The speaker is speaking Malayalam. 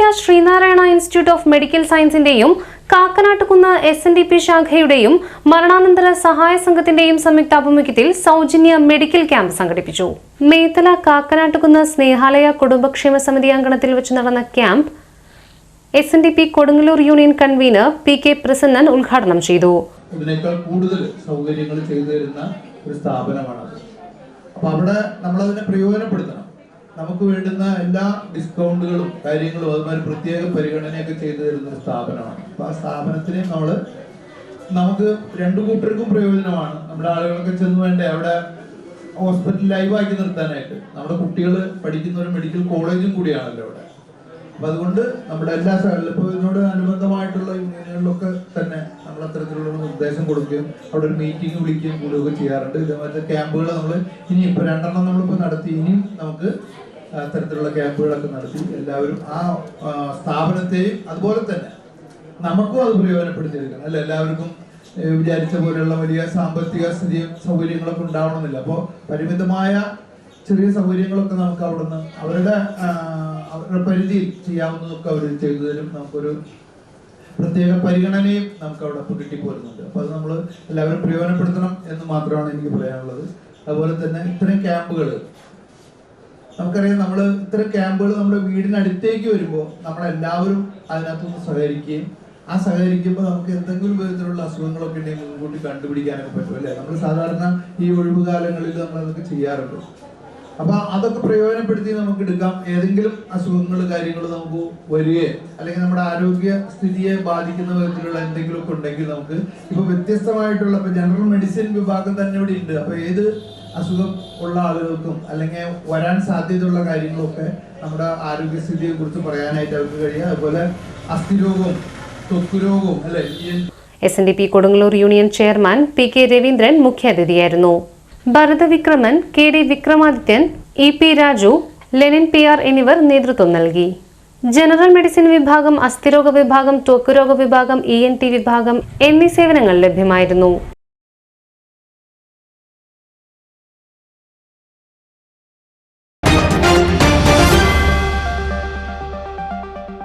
Catholicos Sreenarayana institute of medical സയൻസിന്റെയും കാക്കനാട്ടുകുന്ന് എസ് എൻ ഡി പി ശാഖയുടെയും മരണാനന്തര സഹായ സംഘത്തിന്റെയും സംയുക്ത ആഭിമുഖ്യത്തിൽ സൗജന്യ മെഡിക്കൽ ക്യാമ്പ് സംഘടിപ്പിച്ചു. മേത്തല കാക്കനാട്ടുകുന്ന് സ്നേഹാലയ കുടുംബക്ഷേമ സമിതി അങ്കണത്തിൽ വെച്ച് നടന്ന camp S N D P Kodungallur union convener P K Prasannan ഉദ്ഘാടനം ചെയ്തു. സൗകര്യങ്ങൾ ചെയ്തു തരുന്ന ഒരു സ്ഥാപനമാണ് അപ്പൊ അവിടെ നമ്മളതിനെ പ്രയോജനപ്പെടുത്തണം. നമുക്ക് വേണ്ടുന്ന എല്ലാ ഡിസ്കൗണ്ടുകളും കാര്യങ്ങളും അതുമാതിരി പ്രത്യേക പരിഗണനയൊക്കെ ചെയ്തു തരുന്ന സ്ഥാപനമാണ്. അപ്പൊ ആ സ്ഥാപനത്തിനെ നമ്മൾ നമുക്ക് രണ്ടു കൂട്ടർക്കും പ്രയോജനമാണ്. നമ്മുടെ ആളുകളൊക്കെ ചെന്ന് വേണ്ടേ അവിടെ ഹോസ്പിറ്റൽ ലൈവാക്കി നിർത്താനായിട്ട്. നമ്മുടെ കുട്ടികൾ പഠിക്കുന്ന ഒരു മെഡിക്കൽ കോളേജും കൂടിയാണല്ലോ അവിടെ. അപ്പൊ അതുകൊണ്ട് നമ്മുടെ എല്ലാ സ്ഥലങ്ങളിലും അനുബന്ധമായിട്ടുള്ള യൂണിയനുകളിലൊക്കെ തന്നെ നമ്മൾ അത്തരത്തിലുള്ള നിർദ്ദേശം കൊടുക്കുകയും അവിടെ ഒരു മീറ്റിംഗ് വിളിക്കുകയും കൂടുകയൊക്കെ ചെയ്യാറുണ്ട്. ഇതേമാതിരി ക്യാമ്പുകൾ നമ്മൾ ഇനി ഇപ്പൊ രണ്ടെണ്ണം നമ്മളിപ്പോ നടത്തി. ഇനിയും നമുക്ക് അത്തരത്തിലുള്ള ക്യാമ്പുകളൊക്കെ നടത്തി. എല്ലാവരും ആ സ്ഥാപനത്തെയും അതുപോലെ തന്നെ നമുക്കും അത് പ്രയോജനപ്പെടുത്തിയെടുക്കണം. അല്ല? എല്ലാവർക്കും വിചാരിച്ച പോലെയുള്ള വലിയ സാമ്പത്തിക സ്ഥിതിയും സൗകര്യങ്ങളൊക്കെ ഉണ്ടാവണമെന്നില്ല. അപ്പോൾ പരിമിതമായ ചെറിയ സൗകര്യങ്ങളൊക്കെ നമുക്ക് അവിടുന്ന് അവരുടെ അവരുടെ പരിധിയിൽ ചെയ്യാവുന്നതൊക്കെ അവർ ചെയ്തു തരും നമുക്കൊരു പ്രത്യേക പരിഗണനയും നമുക്ക് അവിടെ ഇപ്പോൾ കിട്ടിപ്പോരുന്നുണ്ട്. അപ്പോൾ അത് നമ്മൾ എല്ലാവരും പ്രയോജനപ്പെടുത്തണം എന്ന് മാത്രമാണ് എനിക്ക് പറയാനുള്ളത്. അതുപോലെ തന്നെ ഇത്തരം ക്യാമ്പുകൾ നമുക്കറിയാം നമ്മൾ ഇത്തരം ക്യാമ്പുകൾ നമ്മുടെ വീടിനടുത്തേക്ക് വരുമ്പോൾ നമ്മളെല്ലാവരും അതിനകത്തുനിന്ന് സഹകരിക്കുകയും ആ സഹകരിക്കുമ്പോൾ നമുക്ക് എന്തെങ്കിലും വിധത്തിലുള്ള അസുഖങ്ങളൊക്കെ ഉണ്ടെങ്കിൽ മുൻകൂട്ടി കണ്ടുപിടിക്കാനൊക്കെ പറ്റും അല്ലേ? നമ്മൾ സാധാരണ ഈ ഒഴിവുകാലങ്ങളിൽ നമ്മൾ അതൊക്കെ ചെയ്യാറുണ്ട്. അപ്പൊ അതൊക്കെ പ്രയോജനപ്പെടുത്തി നമുക്ക് എടുക്കാം. ഏതെങ്കിലും അസുഖങ്ങൾ കാര്യങ്ങൾ നമുക്ക് വരികയോ അല്ലെങ്കിൽ നമ്മുടെ ആരോഗ്യ സ്ഥിതിയെ ബാധിക്കുന്ന വിധത്തിലുള്ള എന്തെങ്കിലും ഒക്കെ ഉണ്ടെങ്കിൽ നമുക്ക് ഇപ്പൊ വ്യത്യസ്തമായിട്ടുള്ള ഇപ്പൊ ജനറൽ മെഡിസിൻ വിഭാഗം തന്നെ ഇവിടെ ഉണ്ട്. അപ്പൊ ഏത് അസുഖം ഉള്ള ആളുകൾക്കും അല്ലെങ്കിൽ വരാൻ സാധ്യതയുള്ള കാര്യങ്ങളൊക്കെ നമ്മുടെ ആരോഗ്യസ്ഥിതിയെ കുറിച്ച് പറയാനായിട്ട് അവർക്ക് കഴിയുക അതുപോലെ അസ്ഥിരോഗവും ത്വക്കുരോഗവും അല്ലെ? ഈ S N D P Kodungallur union chairman P K Raveendran മുഖ്യാതിഥിയായിരുന്നു. Bharathavikraman K D Vikramadithyan E P Raju Lenin P R എന്നിവർ നേതൃത്വം നൽകി. ജനറൽ മെഡിസിൻ വിഭാഗം അസ്ഥിരോഗ വിഭാഗം ത്വക്കുരോഗ വിഭാഗം ഇ എൻ ടി വിഭാഗം എന്നീ സേവനങ്ങൾ ലഭ്യമായിരുന്നു.